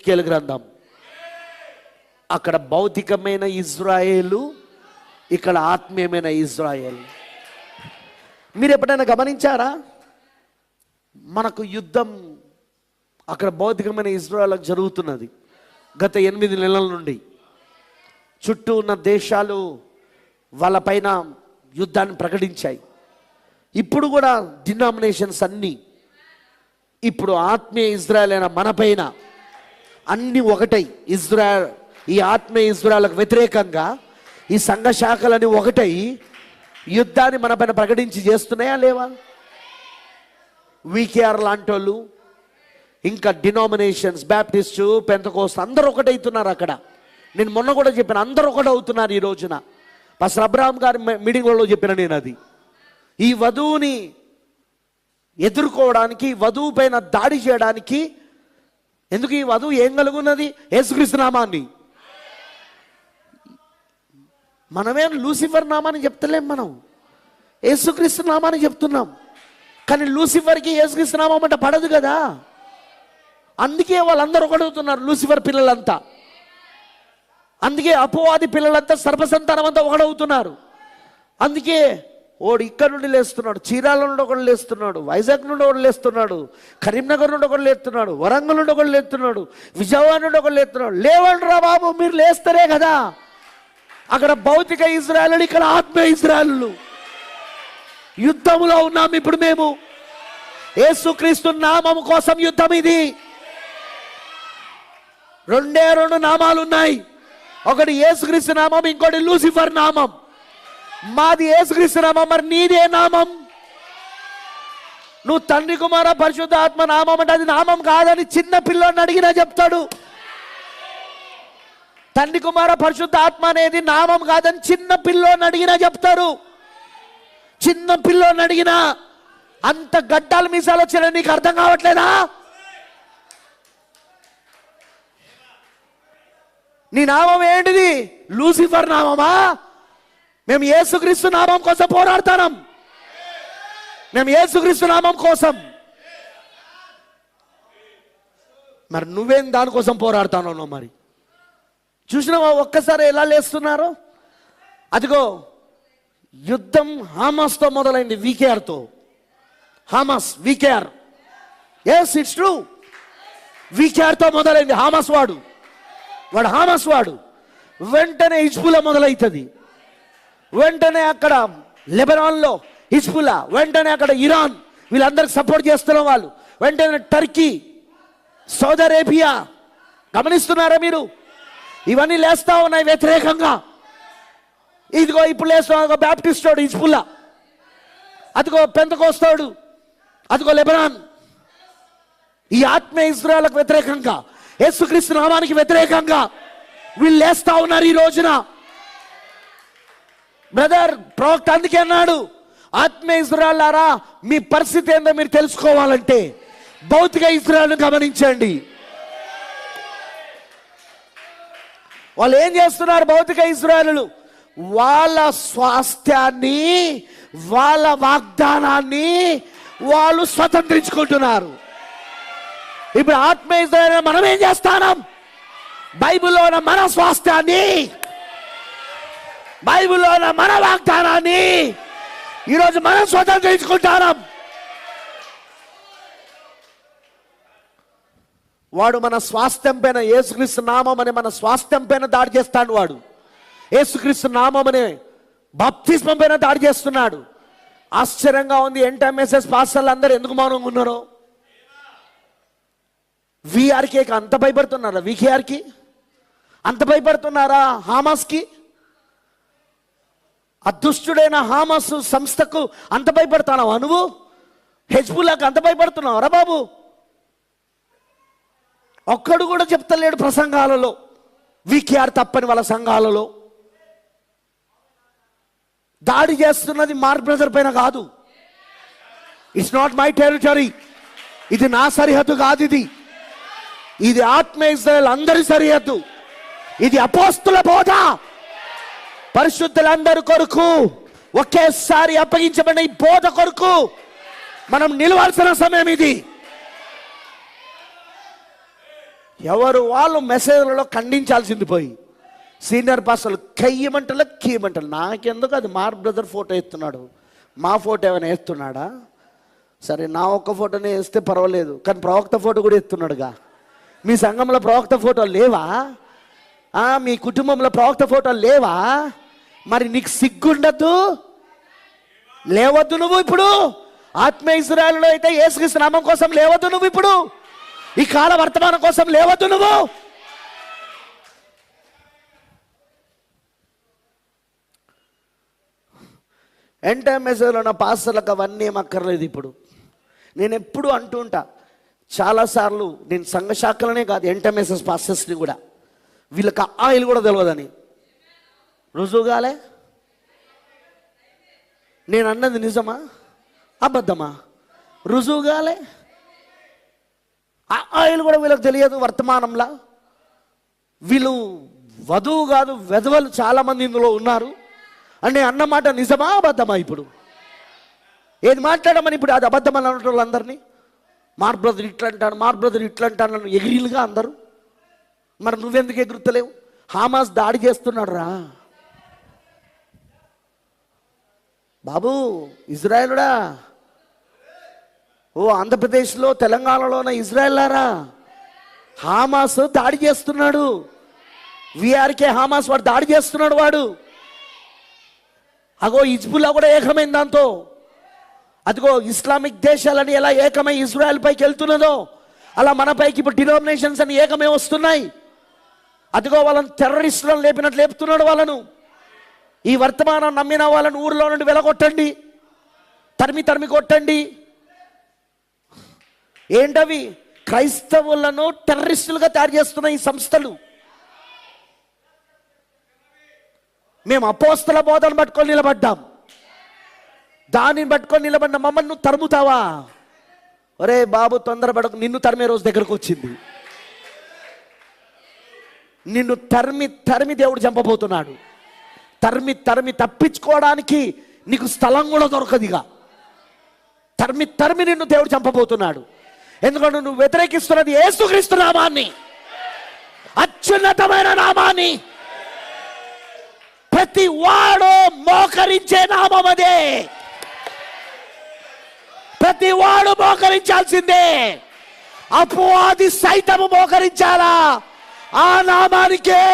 ఎహెచ్కేల్ గ్రంథం. అక్కడ భౌతికమైన ఇజ్రాయేలు ఇక్కడ ఆత్మీయమైన ఇజ్రాయేల్. మీరు ఎప్పుడైనా గమనించారా? మనకు యుద్ధం అక్కడ భౌతికమైన ఇజ్రాయల్ జరుగుతున్నది. గత ఎనిమిది నెలల నుండి. చుట్టూ ఉన్న దేశాలు వాళ్ళపైన యుద్ధాన్ని ప్రకటించాయి. ఇప్పుడు కూడా డినామినేషన్స్ అన్నీ. ఇప్పుడు ఆత్మీయ ఇజ్రాయల్ అయిన మనపైన అన్ని ఒకటై. ఇజ్రాయల్ ఈ ఆత్మీయ ఇజ్రాయల్కు వ్యతిరేకంగా ఈ సంఘ శాఖలని ఒకటై. యుద్ధాన్ని మనపైన ప్రకటించి చేస్తున్నాయా లేవా? వీకేఆర్ లాంటి వాళ్ళు ఇంకా డినామినేషన్స్ బ్యాప్టిస్టు పెంతకోస్ అందరూ ఒకటవుతున్నారు అక్కడ. నేను మొన్న కూడా చెప్పాను అందరూ ఒకటి అవుతున్నారు ఈ రోజున. పాస్టర్ అబ్రాహం గారి మీ- మీటింగ్లలో చెప్పిన నేను అది. ఈ వధువుని ఎదుర్కోవడానికి వధువు పైన దాడి చేయడానికి ఎందుకు ఈ వధువు ఏం కలుగున్నది? యేసుక్రీస్తు నామాన్ని. మనమేం లూసిఫర్ నామాన్ని చెప్తలేం మనం. యేసుక్రీస్తు నామాన్ని చెప్తున్నాం. కానీ లూసిఫర్కి యేసుక్రీస్తు నామం అంటే పడదు కదా? అందుకే వాళ్ళందరూ ఒకడవుతున్నారు లూసిఫర్ పిల్లలంతా. అందుకే అపోవాది పిల్లలంతా సర్వసంతానం అంతా ఒకడవుతున్నారు అందుకే ఓడు ఇక్కడ నుండి లేస్తున్నాడు చీరాల నుండి ఒకడు లేస్తున్నాడు వైజాగ్ నుండి ఒకడు లేస్తున్నాడు కరీంనగర్ నుండి ఒకడు లేస్తున్నాడు వరంగల్ నుండి ఒకడు లేస్తున్నాడు విజయవాడ నుండి ఒకడు లేస్తున్నాడు. లేవండి రా బాబు మీరు లేస్తరే కదా. అక్కడ భౌతిక ఇజ్రాయలు ఇక్కడ ఆత్మ ఇజ్రాయలు. యుద్ధములో ఉన్నాం ఇప్పుడు మేము. యేసుక్రీస్తు నామం కోసం యుద్ధం ఇది. రెండే రెండు నామాలు ఉన్నాయి. ఒకటి యేసుక్రీస్తు నామం ఇంకోటి లూసిఫర్ నామం. మాది యేసుక్రీస్తు నామం మరి నీదే నామం? నువ్వు తండ్రి కుమార పరిశుద్ధ ఆత్మ నామం అంటే అది నామం కాదని చిన్న పిల్లోని అడిగినా చెప్తాడు. తండ్రి కుమార పరిశుద్ధ ఆత్మ అనేది నామం కాదని చిన్న పిల్లోని అడిగినా చెప్తారు చిన్న పిల్లోని అడిగినా అంత గడ్డాలు మీసాలు వచ్చినా నీకు అర్థం కావట్లేదా? నీ నామం ఏంటిది? లూసిఫర్ నామమా? మేము ఏసుక్రీస్తు నామం కోసం పోరాడుతున్నాం. మేము ఏసుక్రీస్తు నామం కోసం. మరి నువ్వేం దానికోసం పోరాడుతానో మరి? చూసినావా ఒక్కసారి ఎలా లేస్తున్నారు? అదిగో యుద్ధం హామాస్తో మొదలైంది వీకేఆర్తో. Hamas VKR. Yes it's true వీకేఆర్తో మొదలైంది హామాస్ వాడు. వాడు హామాస్ వాడు. వెంటనే ఇజ్బుల మొదలవుతుంది వెంటనే అక్కడ లెబనాన్లో హిజ్బుల్లా వెంటనే అక్కడ ఇరాన్ వీళ్ళందరికి సపోర్ట్ చేస్తున్న వాళ్ళు. వెంటనే టర్కీ సౌదీ అరేబియా గమనిస్తున్నారా మీరు? ఇవన్నీ లేస్తా ఉన్నాయి వ్యతిరేకంగా. ఇదిగో ఇప్పుడు లేస్తా బ్యాప్టిస్టోడు హిజ్బుల్లా. అదిగో పెంతకోస్తాడు అదిగో లెబనాన్. ఈ ఆత్మీయ ఇజ్రాయలకు వ్యతిరేకంగా యేసుక్రీస్తు నామానికి వ్యతిరేకంగా వీళ్ళు లేస్తా ఉన్నారు ఈ రోజున. బ్రదర్ ప్రవక్త అందుకే అన్నాడు ఆత్మీయ ఇజ్రాయలారా మీ పరిస్థితి ఏందో మీరు తెలుసుకోవాలంటే భౌతిక ఇజ్రాయల్ను గమనించండి. వాళ్ళు ఏం చేస్తున్నారు భౌతిక ఇజ్రాయలు వాళ్ళ స్వాస్థ్యాన్ని వాళ్ళ వాగ్దానాన్ని వాళ్ళు స్వతంత్రించుకుంటున్నారు. ఇప్పుడు ఆత్మ ఇజ్రాయల్ మనం ఏం చేస్తాం బైబిల్లో ఉన్న మన స్వాస్థ్యాన్ని బైబిల్లో ఉన్న మన వాగ్దానాన్ని ఈరోజు మనం స్వతంత్రించుకుంటాం వాడు మన స్వాస్థ్యం పైన యేసుక్రీస్తు నామం అనే మన స్వాస్థ్యం పైన దాడి చేస్తాడు వాడు. యేసుక్రీస్తు నామం అనే బప్తిస్మం పైన దాడి చేస్తున్నాడు. ఆశ్చర్యంగా ఉంది ఎన్టీఎంఎస్ఎస్ పాస్టర్లు అందరూ ఎందుకు మౌనంగా ఉన్నారు? వీఆర్కే అంత భయపడుతున్నారా? వికేఆర్కి అంత భయపడుతున్నారా? హామాస్కి అదృష్టుడైన హామస్ సంస్థకు అంత భయపడతానావా నువ్వు? హెజ్బుల్లాకు అంత భయపడుతున్నావు రా బాబు? ఒక్కడు కూడా చెప్తలేడు ప్రసంగాలలో. వికేఆర్ తప్పని వాళ్ళ సంఘాలలో. దాడి చేస్తున్నది మార్ బ్రదర్ పైన కాదు. ఇట్స్ నాట్ మై టెరిటరీ ఇది నా సరిహద్దు కాదు ఇది. ఇది ఆత్మ ఇజ్రాయల్ అందరి సరిహద్దు. ఇది అపోస్తుల బోధ. పరిశుద్ధులందరి కొరకు ఒకేసారి అప్పగించబడిన ఈ బోధ కొరకు మనం నిలవాల్సిన సమయం ఇది. ఎవరు వాళ్ళు మెసేజ్లలో ఖండించాల్సింది పోయి సీనియర్ పాస్టర్లు కయ్యమంటలు కీయమంటలు. నాకెందుకు అది మార్ బ్రదర్ ఫోటో ఎత్తున్నాడు? మా ఫోటో ఏమైనా వేస్తున్నాడా సరే నా ఒక్క ఫోటోనే వేస్తే పర్వాలేదు కానీ ప్రవక్త ఫోటో కూడా ఎత్తున్నాడుగా. మీ సంఘంలో ప్రవక్త ఫోటో లేవా? మీ కుటుంబంలో ప్రవక్త ఫోటో లేవా? మరి నీకు సిగ్గుండద్దు? లేవద్దు నువ్వు ఇప్పుడు. ఆత్మ ఇజ్రాయల్లో అయితే యేసుక్రీస్తు నామం కోసం లేవద్దు నువ్వు ఇప్పుడు. ఈ కాల వర్తమానం కోసం లేవద్దు నువ్వు. ఎంటే మెసేజ్లో ఉన్న పాస్టర్లకు అవన్నీ ఏం అక్కర్లేదు ఇప్పుడు. నేను ఎప్పుడు అంటూ ఉంటా చాలాసార్లు నేను సంఘశాఖలనే కాదు ఎంటే మెసేజ్ పాస్టర్స్ని కూడా. వీళ్ళకి ఆయిల్ కూడా తెలియదని రుజువుగాలే నేను అన్నది నిజమా? అబద్ధమా? రుజువుగాలే ఆ ఆయిల్ కూడా వీళ్ళకి తెలియదు వర్తమానంలా. వీళ్ళు వధువు కాదు వెధవలు చాలామంది ఇందులో ఉన్నారు. అంటే అన్నమాట నిజమా అబద్ధమా ఇప్పుడు? ఏది మాట్లాడమని ఇప్పుడు అది అబద్ధమని అని వాళ్ళందరినీ? మార్ బ్రదర్ ఇట్లా అంటాను మార్ బ్రదర్ ఇట్లా అంటాను ఎగిరిలుగా అందరూ. మరి నువ్వెందుకు ఎగురుతలేవు హామాస్ దాడి చేస్తున్నాడు రా బాబు ఇజ్రాయలుడా? ఓ ఆంధ్రప్రదేశ్లో తెలంగాణలో ఉన్న ఇజ్రాయెల్లారా? హామాస్ దాడి చేస్తున్నాడు. విఆర్కే హామాస్ వాడు దాడి చేస్తున్నాడు వాడు. అగో ఇజ్బుల్లా కూడా ఏకమైంది దాంతో. అదిగో ఇస్లామిక్ దేశాలని ఎలా ఏకమై ఇజ్రాయెల్ పైకి వెళ్తున్నదో అలా మన పైకి ఇప్పుడు డినామినేషన్స్ అని ఏకమై వస్తున్నాయి. అదిగో వాళ్ళని టెర్రరిస్టులను లేపినట్లు లేపుతున్నాడు వాళ్ళను. ఈ వర్తమానం నమ్మిన వాళ్ళని ఊరిలో నుండి వెలగొట్టండి. తరిమి తరిమి కొట్టండి. ఏంటవి? క్రైస్తవులను టెర్రరిస్టులుగా తయారు చేస్తున్న ఈ సంస్థలు. మేము అపోస్తల బోధన పట్టుకొని నిలబడ్డాం. దానిని పట్టుకొని నిలబడిన మమ్మల్ని నువ్వు తరుముతావా? ఒరే బాబు తొందరపడకు. నిన్ను తరిమే రోజు దగ్గరకు వచ్చింది. నిన్ను తరిమి తరిమి దేవుడు చంపబోతున్నాడు. తరిమి తరిమి తప్పించుకోవడానికి నీకు స్థలం కూడా దొరకదిగా. తరిమి తరిమి నిన్ను దేవుడు చంపబోతున్నాడు. ఎందుకంటే నువ్వు వ్యతిరేకిస్తున్నది ఏసుక్రీస్తు నామాన్ని. అత్యున్నతమైన నామాన్ని. ప్రతి వాడు మోకరించే నామం అదే. ప్రతి వాడు మోకరించాల్సిందే. అపవాది సైతము మోకరించాలా? ఆ నామానికే